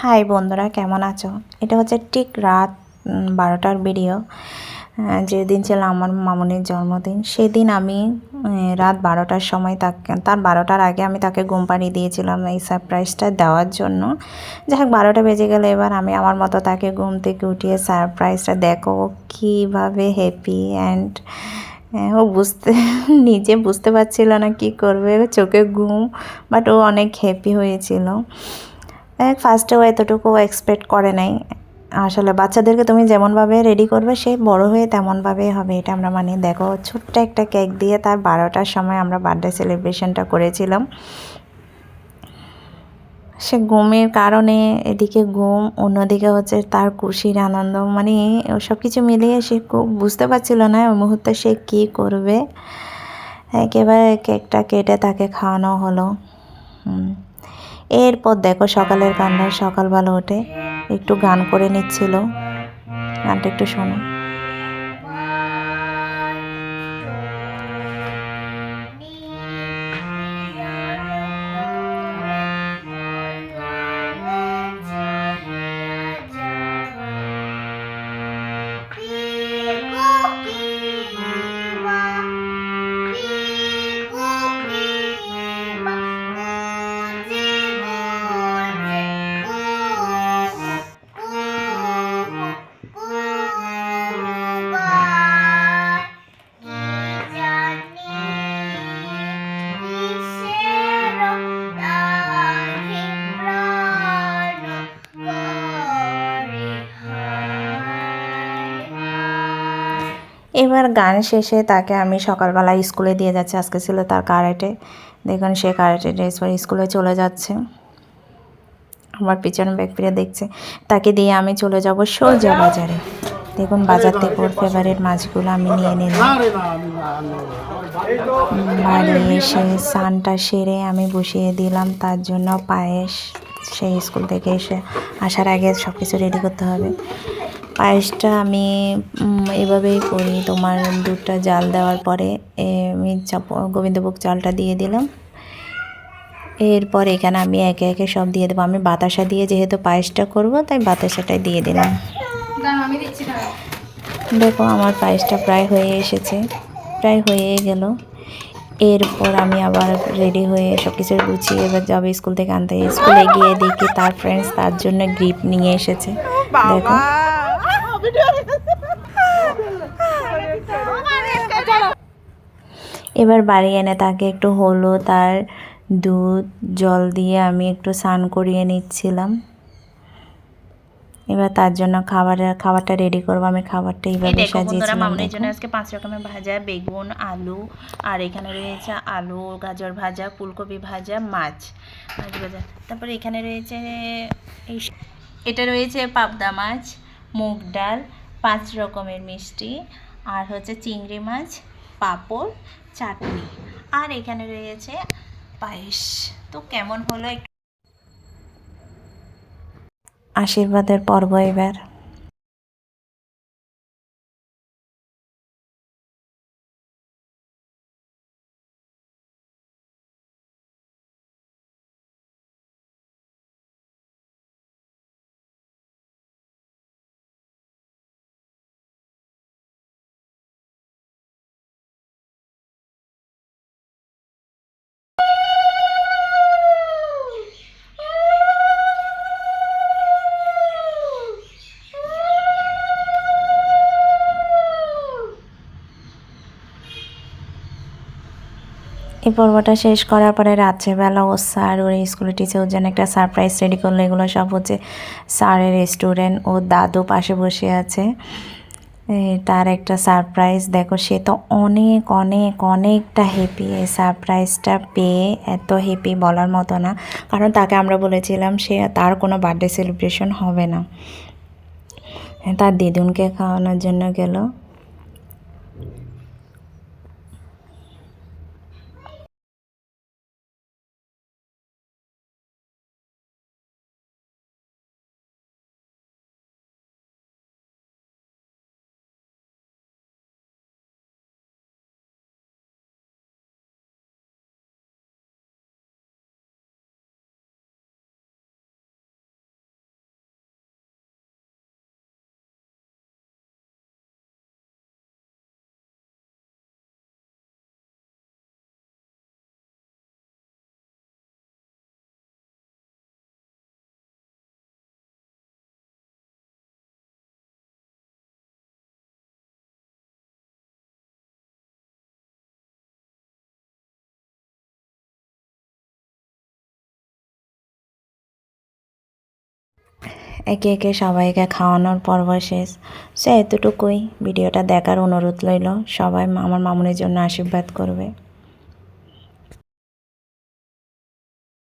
High বন্ধুরা, কেমন আছো? এটা হচ্ছে ঠিক রাত বারোটার ভিডিও যেদিন ছিল আমার মামুনির জন্মদিন, সেদিন আমি রাত বারোটার সময় তাকে, তার বারোটার আগে আমি তাকে ঘুম পাড়িয়ে দিয়েছিলাম এই সারপ্রাইজটা দেওয়ার জন্য। যাই হোক, বারোটা বেজে গেলে এবার আমি আমার মতো তাকে ঘুম থেকে উঠিয়ে সারপ্রাইজটা দেখো কীভাবে হ্যাপি অ্যান্ড ও বুঝতে, নিজে বুঝতে পারছিল না কি করবে, চোখে ঘুম বাট ও অনেক হ্যাপি হয়েছিল। ফার্স্টেও এতটুকু এক্সপেক্ট করে নাই। আসলে বাচ্চাদেরকে তুমি যেমনভাবে রেডি করবে, সে বড় হয়ে তেমনভাবেই হবে, এটা আমরা মানে। দেখো, ছোট্ট একটা কেক দিয়ে তার বারোটার সময় আমরা বার্থডে সেলিব্রেশনটা করেছিলাম। সে ঘুমের কারণে এদিকে ঘুম, অন্যদিকে হচ্ছে তার খুশির আনন্দ। মানে সব কিছু মিলিয়ে সে খুব বুঝতে পারছিল না ওই মুহূর্তে সে কী করবে। একেবারে কেকটা কেটে তাকে খাওয়ানো হলো। এরপর দেখো সকালের কান্না সকালবেলা উঠে একটু গান করে নিচ্ছিল। গানটা একটু শোনো। এবার গান শেষে তাকে আমি সকালবেলা স্কুলে দিয়ে যাচ্ছি। আজকে ছিল তার কারেটে। দেখুন, সে কারেটে ড্রেস পরে স্কুলে চলে যাচ্ছে। আমার পিছনে ব্যাগ ফিরে দেখছে। তাকে দিয়ে আমি চলে যাব সোজা বাজারে। দেখুন, বাজার থেকে ওর ফেভারিট মাছগুলো আমি নিয়ে নিলাম। বাড়ি এসে সানটা সেরে আমি বসিয়ে দিলাম। তার জন্য পায়েস। সেই স্কুল থেকে এসে আসার আগে সব কিছু রেডি করতে হবে। পায়েসটা আমি এভাবেই করি। তোমার দুধটা জাল দেওয়ার পরে আমি চাপ গোবিন্দভোগ চালটা দিয়ে দিলাম। এরপর এখানে আমি একে একে সব দিয়ে দেবো। আমি বাতাসা দিয়ে যেহেতু পায়েসটা করব তাই বাতাসাটাই দিয়ে দিলাম। দেখো আমার পায়েসটা প্রায় হয়ে এসেছে প্রায় হয়ে গেল। এরপর আমি আবার রেডি হয়ে সব কিছু গুছিয়ে এবার যাবে স্কুল থেকে আনতে। স্কুলে গিয়ে দেখি তার ফ্রেন্ডস তার জন্য গিফট নিয়ে এসেছে। দেখো। এবার বাড়ি এনে তাকে একটু হলুদ আর দুধ জল দিয়ে আমি একটু স্নান করিয়ে নিচ্ছিলাম। এবার তার জন্য খাবারের খাবারটা রেডি করব। আমি খাবারটা এইভাবে সাজিয়েছিলাম। মামুনির জন্য আজকে পাঁচ রকমের ভাজা বেগুন আলু আর এখানে রয়েছে আলু গাজর ভাজা ফুলকপি ভাজা মাছ। মাছ ভাজা। তারপরে এখানে রয়েছে এটা রয়েছে পাবদা মাছ। মুগ ডাল, পাঁচ রকমের মিষ্টি, আর হচ্ছে চিংড়ি মাছ, পাঁপড়, চাটনি। আর এখানে রয়েছে পায়েস। তো কেমন হলো আশীর্বাদের পর্ব এবার। এই পর্বটা শেষ করার পরে রাত্রেবেলা ও স্যার ওর স্কুলের টিচার জন্য একটা সারপ্রাইজ রেডি করল। এগুলো সব হচ্ছে স্যারের স্টুডেন্ট ও দাদু পাশে বসে আছে। তার একটা সারপ্রাইজ দেখো, সে তো অনেক অনেক, অনেকটা হ্যাপি এই সারপ্রাইজটা পেয়ে এত হ্যাপি বলার মতো না। কারণ তাকে আমরা বলেছিলাম, সে তার কোনো বার্থডে সেলিব্রেশন হবে না। তার দিদুনকে খাওয়ানোর জন্য গেল। একে একে সবাইকে খাওয়ানোর পর্ব শেষ। সে এতটুকুই। ভিডিওটা দেখার অনুরোধ রইল। সবাই আমার মামুনির জন্য আশীর্বাদ করবে।